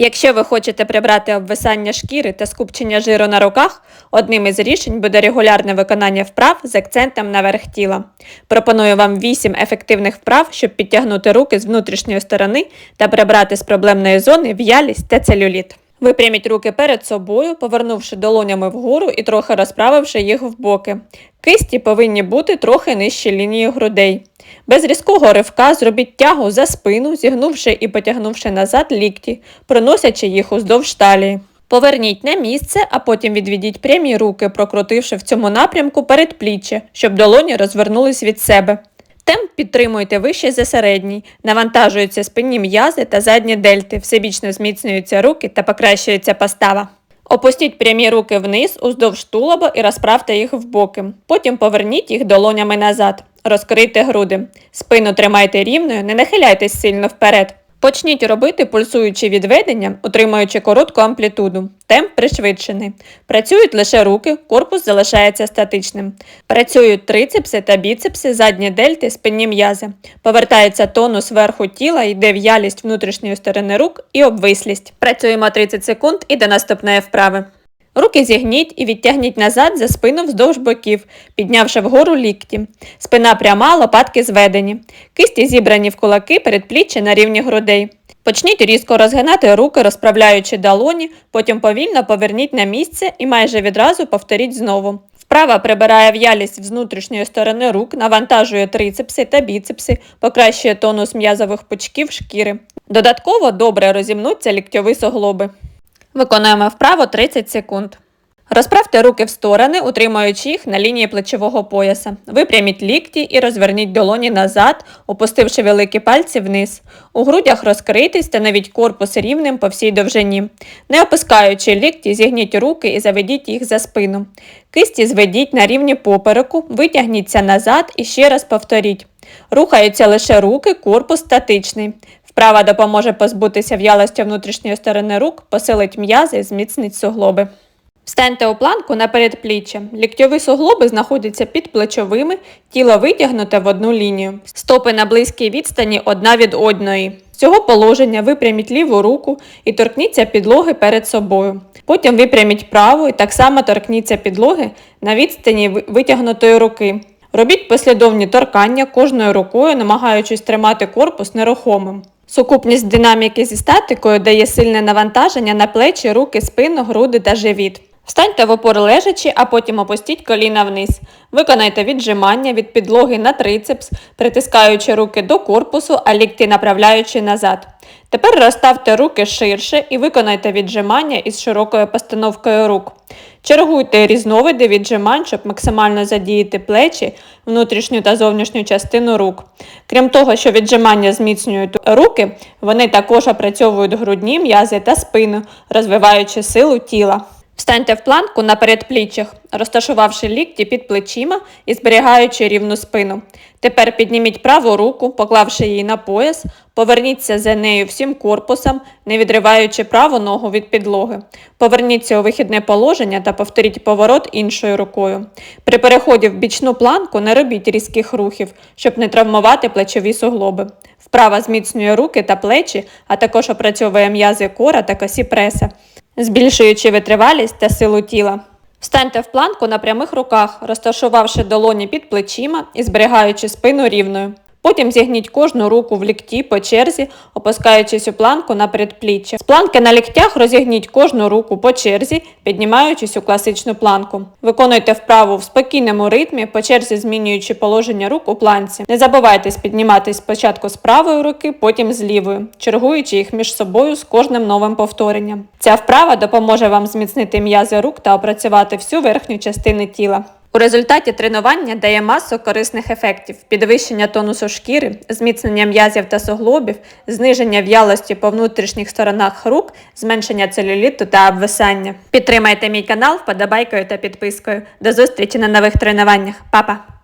Якщо ви хочете прибрати обвисання шкіри та скупчення жиру на руках, одним із рішень буде регулярне виконання вправ з акцентом на верх тіла. Пропоную вам 8 ефективних вправ, щоб підтягнути руки з внутрішньої сторони та прибрати з проблемної зони в'ялість та целюліт. Випряміть руки перед собою, повернувши долонями вгору і трохи розправивши їх в боки. Кисті повинні бути трохи нижче лінії грудей. Без різкого ривка зробіть тягу за спину, зігнувши і потягнувши назад лікті, проносячи їх уздовж талії. Поверніть на місце, а потім відведіть прямі руки, прокрутивши в цьому напрямку передпліччя, щоб долоні розвернулись від себе. Темп підтримуйте вище за середній, навантажуються спинні м'язи та задні дельти, всебічно зміцнюються руки та покращується постава. Опустіть прямі руки вниз уздовж тулоба і розправте їх в боки. Потім поверніть їх долонями назад. Розкрийте груди. Спину тримайте рівною, не нахиляйтесь сильно вперед. Почніть робити пульсуючі відведення, утримуючи коротку амплітуду. Темп пришвидшений. Працюють лише руки, корпус залишається статичним. Працюють трицепси та біцепси, задні дельти, спинні м'язи. Повертається тонус верху тіла, йде в'ялість внутрішньої сторони рук і обвислість. Працюємо 30 секунд і до наступної вправи. Руки зігніть і відтягніть назад за спину вздовж боків, піднявши вгору лікті. Спина пряма, лопатки зведені. Кисті зібрані в кулаки передпліччя на рівні грудей. Почніть різко розгинати руки, розправляючи долоні, потім повільно поверніть на місце і майже відразу повторіть знову. Вправа прибирає в'ялість з внутрішньої сторони рук, навантажує трицепси та біцепси, покращує тонус м'язових пучків шкіри. Додатково добре розімнуться ліктьові суглоби. Виконуємо вправо 30 секунд. Розправте руки в сторони, утримуючи їх на лінії плечового пояса. Випряміть лікті і розверніть долоні назад, опустивши великі пальці вниз. У грудях розкрийтесь та навіть корпус рівним по всій довжині. Не опускаючи лікті, зігніть руки і заведіть їх за спину. Кисті зведіть на рівні попереку, витягніться назад і ще раз повторіть. Рухаються лише руки, корпус статичний. Вправа допоможе позбутися в'ялості внутрішньої сторони рук, посилить м'язи, зміцнить суглоби. Встаньте у планку на передпліччя. Ліктьові суглоби знаходяться під плечовими, тіло витягнуте в одну лінію. Стопи на близькій відстані одна від одної. З цього положення випряміть ліву руку і торкніться підлоги перед собою. Потім випряміть праву і так само торкніться підлоги на відстані витягнутої руки. Робіть послідовні торкання кожною рукою, намагаючись тримати корпус нерухомим. Сукупність динаміки зі статикою дає сильне навантаження на плечі, руки, спину, груди та живіт. Встаньте в опор лежачи, а потім опустіть коліна вниз. Виконайте віджимання від підлоги на трицепс, притискаючи руки до корпусу, а лікті направляючи назад. Тепер розставте руки ширше і виконайте віджимання із широкою постановкою рук. Чергуйте різновиди віджимань, щоб максимально задіяти плечі, внутрішню та зовнішню частину рук. Крім того, що віджимання зміцнюють руки, вони також опрацьовують грудні м'язи та спину, розвиваючи силу тіла. Встаньте в планку на передпліччях, розташувавши лікті під плечима і зберігаючи рівну спину. Тепер підніміть праву руку, поклавши її на пояс, поверніться за нею всім корпусом, не відриваючи праву ногу від підлоги. Поверніться у вихідне положення та повторіть поворот іншою рукою. При переході в бічну планку не робіть різких рухів, щоб не травмувати плечові суглоби. Вправа зміцнює руки та плечі, а також опрацьовує м'язи кора та косі преса збільшуючи витривалість та силу тіла. Встаньте в планку на прямих руках, розташувавши долоні під плечима і зберігаючи спину рівною. Потім зігніть кожну руку в лікті по черзі, опускаючись у планку на передпліччя. З планки на ліктях розігніть кожну руку по черзі, піднімаючись у класичну планку. Виконуйте вправу в спокійному ритмі, по черзі змінюючи положення рук у планці. Не забувайтесь підніматись спочатку з правої руки, потім з лівої, чергуючи їх між собою з кожним новим повторенням. Ця вправа допоможе вам зміцнити м'язи рук та опрацювати всю верхню частину тіла. У результаті тренування дає масу корисних ефектів: підвищення тонусу шкіри, зміцнення м'язів та суглобів, зниження в'ялості по внутрішніх сторонах рук, зменшення целюліту та обвисання. Підтримайте мій канал вподобайкою та підпискою. До зустрічі на нових тренуваннях. Па-па!